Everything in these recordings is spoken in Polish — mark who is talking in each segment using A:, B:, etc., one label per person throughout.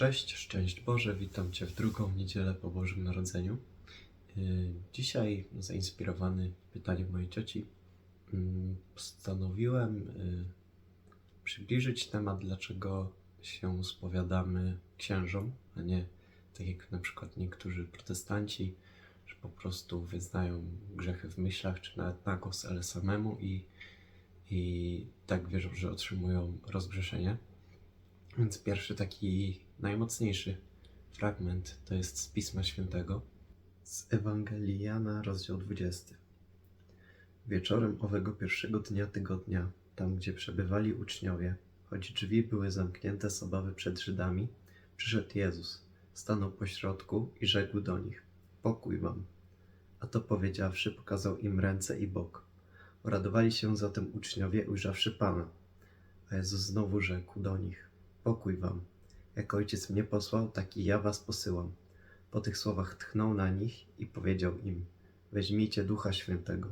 A: Cześć, szczęść Boże, witam Cię w drugą niedzielę po Bożym Narodzeniu. Yy, Dzisiaj, zainspirowany pytaniem mojej cioci, mm, postanowiłem yy, przybliżyć temat, dlaczego się spowiadamy księżom, a nie tak jak na przykład niektórzy protestanci, że po prostu wyznają grzechy w myślach, czy nawet na głos, ale samemu i, i tak wierzą, że otrzymują rozgrzeszenie. Więc pierwszy taki najmocniejszy fragment to jest z Pisma Świętego, z Ewangelii Jana, rozdział 20. Wieczorem owego pierwszego dnia tygodnia, tam gdzie przebywali uczniowie, choć drzwi były zamknięte z obawy przed Żydami, przyszedł Jezus, stanął pośrodku i rzekł do nich: Pokój wam. A to powiedziawszy, pokazał im ręce i bok. Uradowali się zatem uczniowie, ujrzawszy Pana. A Jezus znowu rzekł do nich: Pokój wam. Jak ojciec mnie posłał, tak i ja was posyłam. Po tych słowach tchnął na nich i powiedział im: Weźmijcie ducha świętego,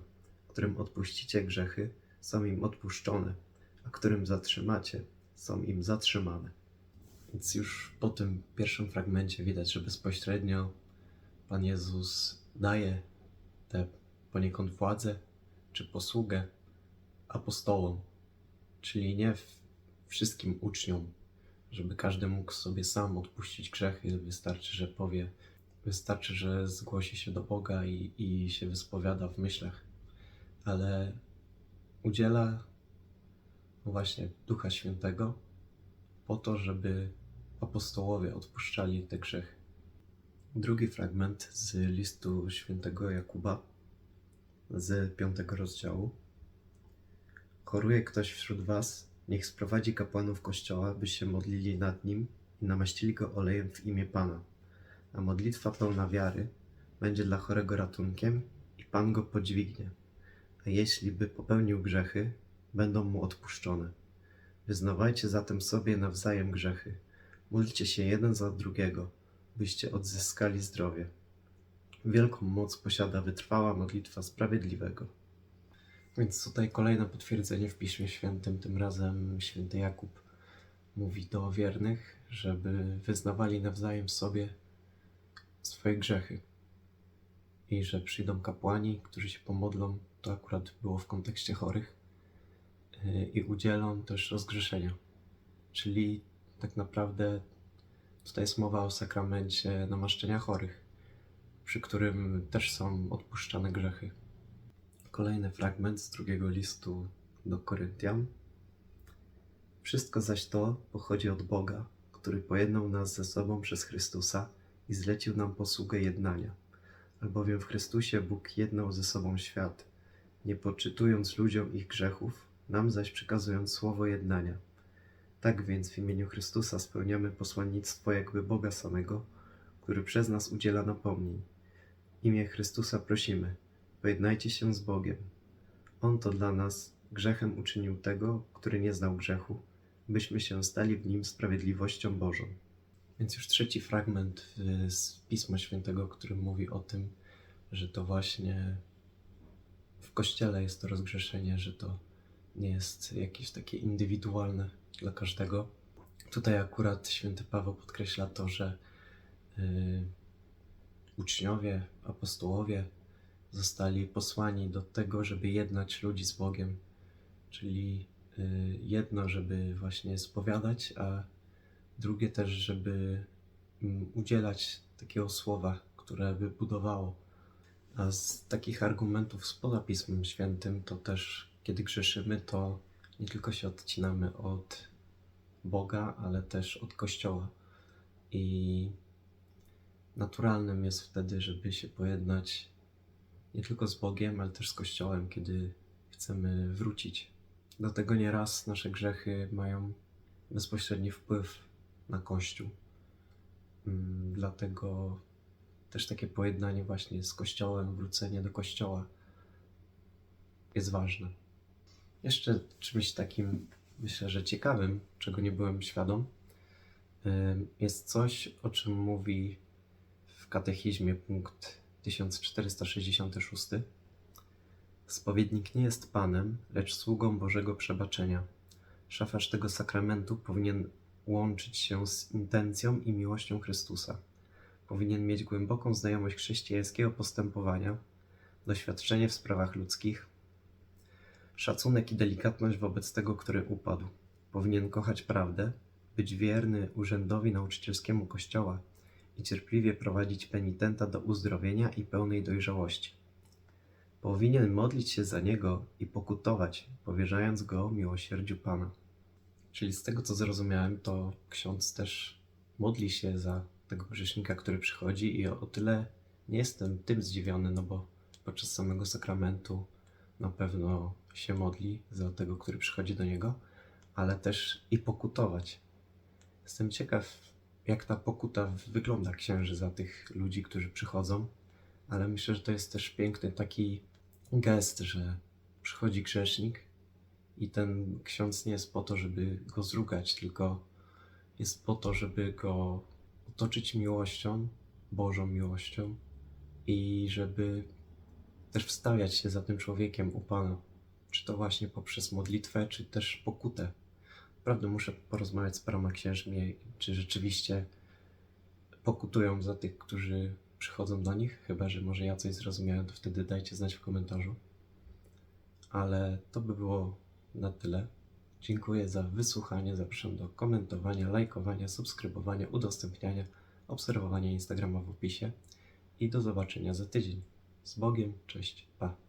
A: którym odpuścicie grzechy, są im odpuszczone, a którym zatrzymacie, są im zatrzymane. Więc już po tym pierwszym fragmencie widać, że bezpośrednio Pan Jezus daje tę poniekąd władzę czy posługę apostołom, czyli nie wszystkim uczniom, żeby każdy mógł sobie sam odpuścić grzechy. Wystarczy, że powie, wystarczy, że zgłosi się do Boga i, i się wyspowiada w myślach, ale udziela właśnie Ducha Świętego po to, żeby apostołowie odpuszczali te grzechy. Drugi fragment z listu świętego Jakuba z piątego rozdziału. Choruje ktoś wśród was, niech sprowadzi kapłanów kościoła, by się modlili nad nim i namaścili go olejem w imię Pana. A modlitwa pełna wiary będzie dla chorego ratunkiem i Pan go podźwignie. A jeśli by popełnił grzechy, będą mu odpuszczone. Wyznawajcie zatem sobie nawzajem grzechy. Módlcie się jeden za drugiego, byście odzyskali zdrowie. Wielką moc posiada wytrwała modlitwa sprawiedliwego. Więc tutaj kolejne potwierdzenie w Piśmie Świętym, tym razem święty Jakub mówi do wiernych, żeby wyznawali nawzajem sobie swoje grzechy i że przyjdą kapłani, którzy się pomodlą, to akurat było w kontekście chorych, yy, i udzielą też rozgrzeszenia. Czyli tak naprawdę tutaj jest mowa o sakramencie namaszczenia chorych, przy którym też są odpuszczane grzechy. Kolejny fragment z drugiego listu do Koryntian. Wszystko zaś to pochodzi od Boga, który pojednał nas ze sobą przez Chrystusa i zlecił nam posługę jednania. Albowiem w Chrystusie Bóg jednał ze sobą świat, nie poczytując ludziom ich grzechów, nam zaś przekazując słowo jednania. Tak więc w imieniu Chrystusa spełniamy posłannictwo jakby Boga samego, który przez nas udziela napomnień. W imię Chrystusa prosimy, pojednajcie się z Bogiem. On to dla nas grzechem uczynił tego, który nie znał grzechu, byśmy się stali w nim sprawiedliwością Bożą. Więc już trzeci fragment y, z Pisma Świętego, który mówi o tym, że to właśnie w Kościele jest to rozgrzeszenie, że to nie jest jakieś takie indywidualne dla każdego. Tutaj akurat święty Paweł podkreśla to, że y, uczniowie, apostołowie zostali posłani do tego, żeby jednać ludzi z Bogiem, czyli y, jedno, żeby właśnie spowiadać, a drugie też, żeby mm, udzielać takiego słowa, które by budowało. A z takich argumentów spoza Pismem Świętym, to też kiedy grzeszymy, to nie tylko się odcinamy od Boga, ale też od Kościoła. I naturalnym jest wtedy, żeby się pojednać nie tylko z Bogiem, ale też z Kościołem, kiedy chcemy wrócić. Dlatego nieraz nasze grzechy mają bezpośredni wpływ na Kościół. Mm, Dlatego też takie pojednanie właśnie z Kościołem, wrócenie do Kościoła jest ważne. Jeszcze czymś takim, myślę, że ciekawym, czego nie byłem świadom, jest coś, o czym mówi w katechizmie punkt 1466. Spowiednik nie jest Panem, lecz sługą Bożego przebaczenia. Szafarz tego sakramentu powinien łączyć się z intencją i miłością Chrystusa. Powinien mieć głęboką znajomość chrześcijańskiego postępowania, doświadczenie w sprawach ludzkich, szacunek i delikatność wobec tego, który upadł. Powinien kochać prawdę, być wierny urzędowi nauczycielskiemu Kościoła i cierpliwie prowadzić penitenta do uzdrowienia i pełnej dojrzałości. Powinien modlić się za niego i pokutować, powierzając go miłosierdziu Pana. Czyli z tego, co zrozumiałem, to ksiądz też modli się za tego grzesznika, który przychodzi i o, o tyle nie jestem tym zdziwiony, no bo podczas samego sakramentu na pewno się modli za tego, który przychodzi do niego, ale też i pokutować. Jestem ciekaw, jak ta pokuta wygląda księży za tych ludzi, którzy przychodzą, ale myślę, że to jest też piękny taki gest, że przychodzi grzesznik i ten ksiądz nie jest po to, żeby go zrugać, tylko jest po to, żeby go otoczyć miłością, Bożą miłością i żeby też wstawiać się za tym człowiekiem u Pana. Czy to właśnie poprzez modlitwę, czy też pokutę. Naprawdę muszę porozmawiać z paroma księżmi, czy rzeczywiście pokutują za tych, którzy przychodzą do nich. Chyba, że może ja coś zrozumiałem, to wtedy dajcie znać w komentarzu. Ale to by było na tyle. Dziękuję za wysłuchanie. Zapraszam do komentowania, lajkowania, subskrybowania, udostępniania, obserwowania Instagrama w opisie. I do zobaczenia za tydzień. Z Bogiem, cześć, pa.